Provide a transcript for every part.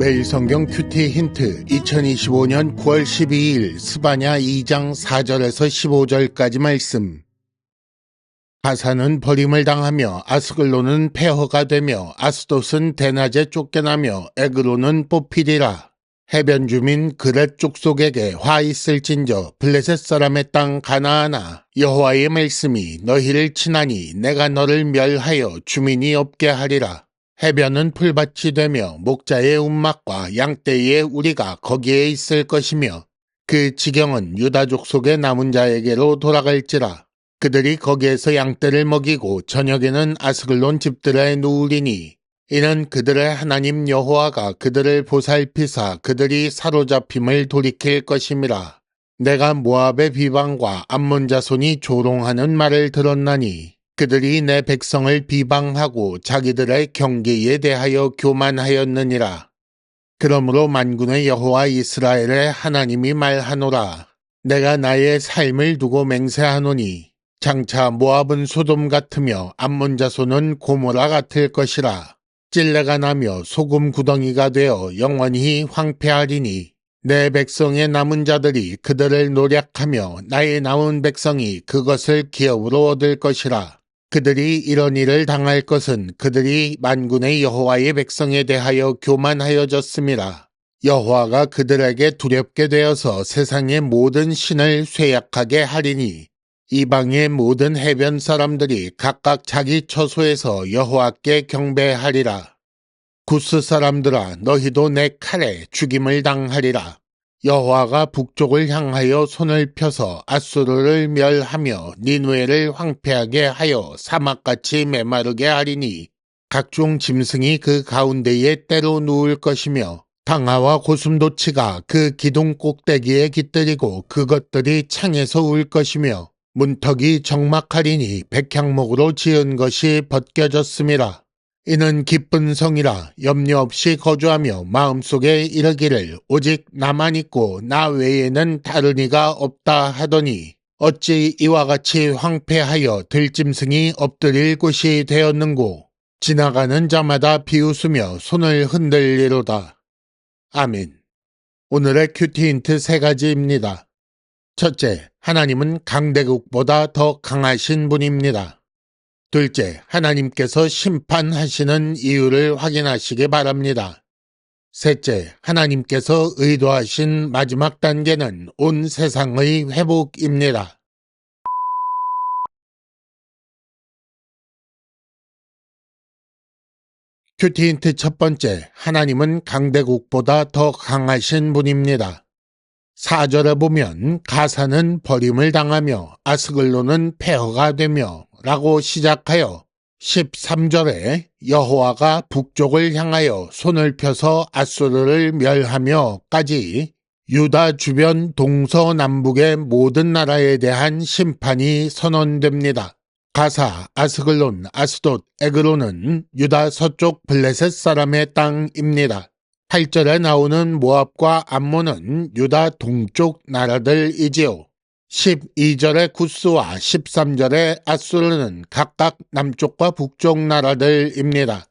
매일 성경 큐티 힌트 2025년 9월 12일 스바냐 2장 4절에서 15절까지 말씀 가사는 버림을 당하며 아스글로는 폐허가 되며 아스돗은 대낮에 쫓겨나며 에그로는 뽑히리라. 해변 주민 그렛 족속에게 화 있을진저 블레셋 사람의 땅 가나하나 여호와의 말씀이 너희를 치나니 내가 너를 멸하여 주민이 없게 하리라. 해변은 풀밭이 되며 목자의 움막과 양떼의 우리가 거기에 있을 것이며 그 지경은 유다족 속의 남은 자에게로 돌아갈지라. 그들이 거기에서 양떼를 먹이고 저녁에는 아스글론 집들에 누우리니 이는 그들의 하나님 여호와가 그들을 보살피사 그들이 사로잡힘을 돌이킬 것임이라. 내가 모압의 비방과 암몬 자손이 조롱하는 말을 들었나니 그들이 내 백성을 비방하고 자기들의 경계에 대하여 교만하였느니라. 그러므로 만군의 여호와 이스라엘의 하나님이 말하노라. 내가 나의 삶을 두고 맹세하노니 장차 모압은 소돔 같으며 암몬 자손은 고모라 같을 것이라. 찔레가 나며 소금 구덩이가 되어 영원히 황폐하리니 내 백성의 남은 자들이 그들을 노략하며 나의 남은 백성이 그것을 기업으로 얻을 것이라. 그들이 이런 일을 당할 것은 그들이 만군의 여호와의 백성에 대하여 교만하여졌습니다. 여호와가 그들에게 두렵게 되어서 세상의 모든 신을 쇠약하게 하리니 이방의 모든 해변 사람들이 각각 자기 처소에서 여호와께 경배하리라. 구스 사람들아 너희도 내 칼에 죽임을 당하리라. 여호와가 북쪽을 향하여 손을 펴서 아수르를 멸하며 니누에를 황폐하게 하여 사막같이 메마르게 하리니 각종 짐승이 그 가운데에 때로 누울 것이며 당화와 고슴도치가 그 기둥 꼭대기에 깃들이고 그것들이 창에서 울 것이며 문턱이 적막하리니 백향목으로 지은 것이 벗겨졌음이라. 이는 기쁜 성이라 염려 없이 거주하며 마음속에 이르기를 오직 나만 있고 나 외에는 다른 이가 없다 하더니 어찌 이와 같이 황폐하여 들짐승이 엎드릴 곳이 되었는고 지나가는 자마다 비웃으며 손을 흔들리로다. 아멘. 오늘의 큐티 힌트 세 가지입니다. 첫째, 하나님은 강대국보다 더 강하신 분입니다. 둘째, 하나님께서 심판하시는 이유를 확인하시기 바랍니다. 셋째, 하나님께서 의도하신 마지막 단계는 온 세상의 회복입니다. 큐티 힌트 첫 번째, 하나님은 강대국보다 더 강하신 분입니다. 4절에 보면 가사는 버림을 당하며 아스글로는 폐허가 되며 라고 시작하여 13절에 여호와가 북쪽을 향하여 손을 펴서 아수르를 멸하며까지 유다 주변 동서남북의 모든 나라에 대한 심판이 선언됩니다. 가사, 아스글론, 아스돗, 에그로는 유다 서쪽 블레셋 사람의 땅입니다. 8절에 나오는 모압과 암몬은 유다 동쪽 나라들이지요. 12절의 구스와 13절의 아수르는 각각 남쪽과 북쪽 나라들입니다.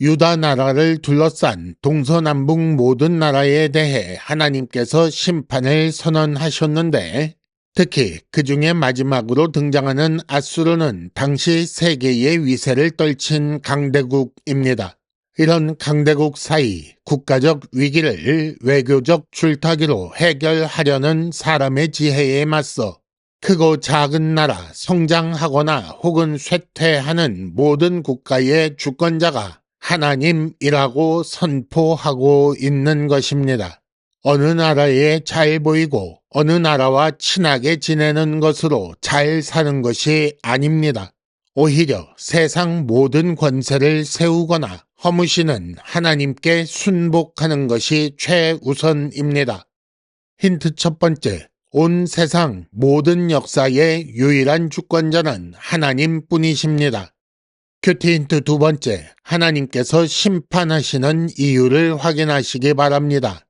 유다 나라를 둘러싼 동서남북 모든 나라에 대해 하나님께서 심판을 선언하셨는데 특히 그 중에 마지막으로 등장하는 아수르는 당시 세계의 위세를 떨친 강대국입니다. 이런 강대국 사이 국가적 위기를 외교적 줄타기로 해결하려는 사람의 지혜에 맞서 크고 작은 나라 성장하거나 혹은 쇠퇴하는 모든 국가의 주권자가 하나님이라고 선포하고 있는 것입니다. 어느 나라에 잘 보이고 어느 나라와 친하게 지내는 것으로 잘 사는 것이 아닙니다. 오히려 세상 모든 권세를 세우거나 허무시는 하나님께 순복하는 것이 최우선입니다. 힌트 첫 번째, 온 세상 모든 역사의 유일한 주권자는 하나님 뿐이십니다. 큐티 힌트 두 번째, 하나님께서 심판하시는 이유를 확인하시기 바랍니다.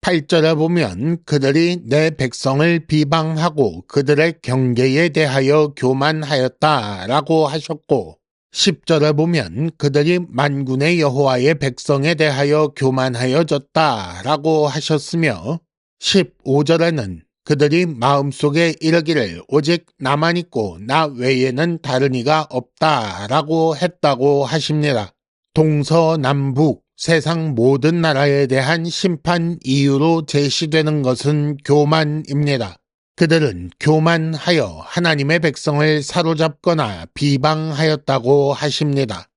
8절에 보면 그들이 내 백성을 비방하고 그들의 경계에 대하여 교만하였다 라고 하셨고 10절에 보면 그들이 만군의 여호와의 백성에 대하여 교만하여졌다라고 하셨으며 15절에는 그들이 마음속에 이르기를 오직 나만 있고 나 외에는 다른 이가 없다라고 했다고 하십니다. 동서남북 세상 모든 나라에 대한 심판 이유로 제시되는 것은 교만입니다. 그들은 교만하여 하나님의 백성을 사로잡거나 비방하였다고 하십니다.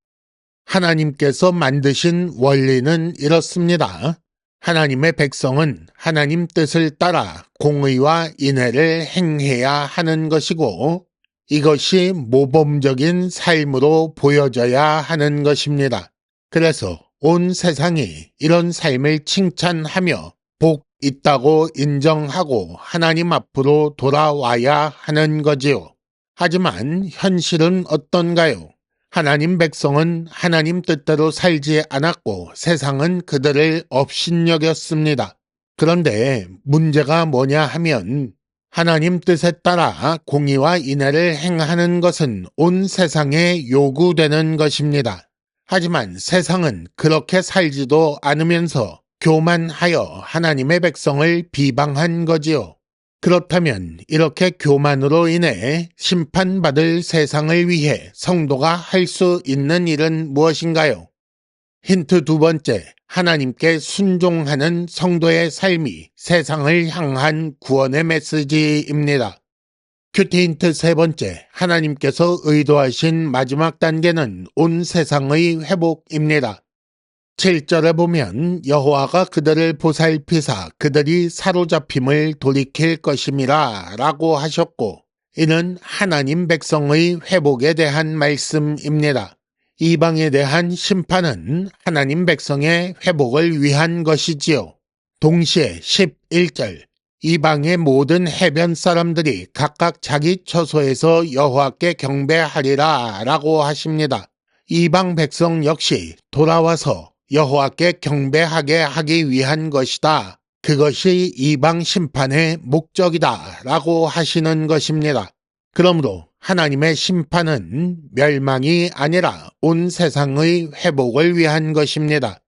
하나님께서 만드신 원리는 이렇습니다. 하나님의 백성은 하나님 뜻을 따라 공의와 인애를 행해야 하는 것이고 이것이 모범적인 삶으로 보여져야 하는 것입니다. 그래서 온 세상이 이런 삶을 칭찬하며 복 있다고 인정하고 하나님 앞으로 돌아와야 하는 거지요. 하지만 현실은 어떤가요? 하나님 백성은 하나님 뜻대로 살지 않았고 세상은 그들을 업신여겼습니다. 그런데 문제가 뭐냐 하면 하나님 뜻에 따라 공의와 인애를 행하는 것은 온 세상에 요구되는 것입니다. 하지만 세상은 그렇게 살지도 않으면서 교만하여 하나님의 백성을 비방한 거지요. 그렇다면 이렇게 교만으로 인해 심판받을 세상을 위해 성도가 할 수 있는 일은 무엇인가요? 힌트 두 번째, 하나님께 순종하는 성도의 삶이 세상을 향한 구원의 메시지입니다. 큐티 힌트 세 번째, 하나님께서 의도하신 마지막 단계는 온 세상의 회복입니다. 7절에 보면 여호와가 그들을 보살피사 그들이 사로잡힘을 돌이킬 것임이라 라고 하셨고 이는 하나님 백성의 회복에 대한 말씀입니다. 이방에 대한 심판은 하나님 백성의 회복을 위한 것이지요. 동시에 11절 이방의 모든 해변 사람들이 각각 자기 처소에서 여호와께 경배하리라 라고 하십니다. 이방 백성 역시 돌아와서 여호와께 경배하게 하기 위한 것이다. 그것이 이방 심판의 목적이다. 라고 하시는 것입니다. 그러므로 하나님의 심판은 멸망이 아니라 온 세상의 회복을 위한 것입니다.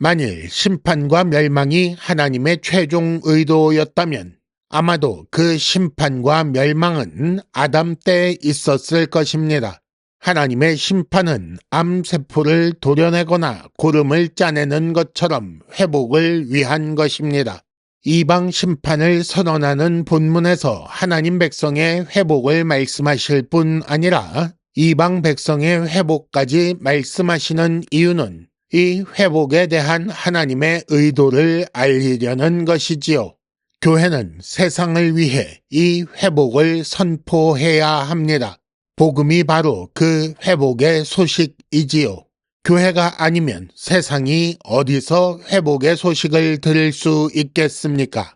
만일 심판과 멸망이 하나님의 최종 의도였다면 아마도 그 심판과 멸망은 아담 때 있었을 것입니다. 하나님의 심판은 암세포를 도려내거나 고름을 짜내는 것처럼 회복을 위한 것입니다. 이방 심판을 선언하는 본문에서 하나님 백성의 회복을 말씀하실 뿐 아니라 이방 백성의 회복까지 말씀하시는 이유는 이 회복에 대한 하나님의 의도를 알리려는 것이지요. 교회는 세상을 위해 이 회복을 선포해야 합니다. 복음이 바로 그 회복의 소식이지요. 교회가 아니면 세상이 어디서 회복의 소식을 들을 수 있겠습니까?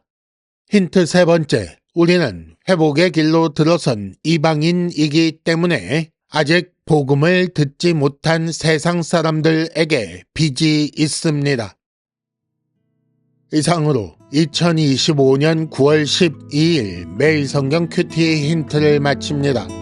힌트 세 번째, 우리는 회복의 길로 들어선 이방인이기 때문에 아직 복음을 듣지 못한 세상 사람들에게 빚이 있습니다. 이상으로 2025년 9월 12일 매일 성경 큐티 힌트를 마칩니다.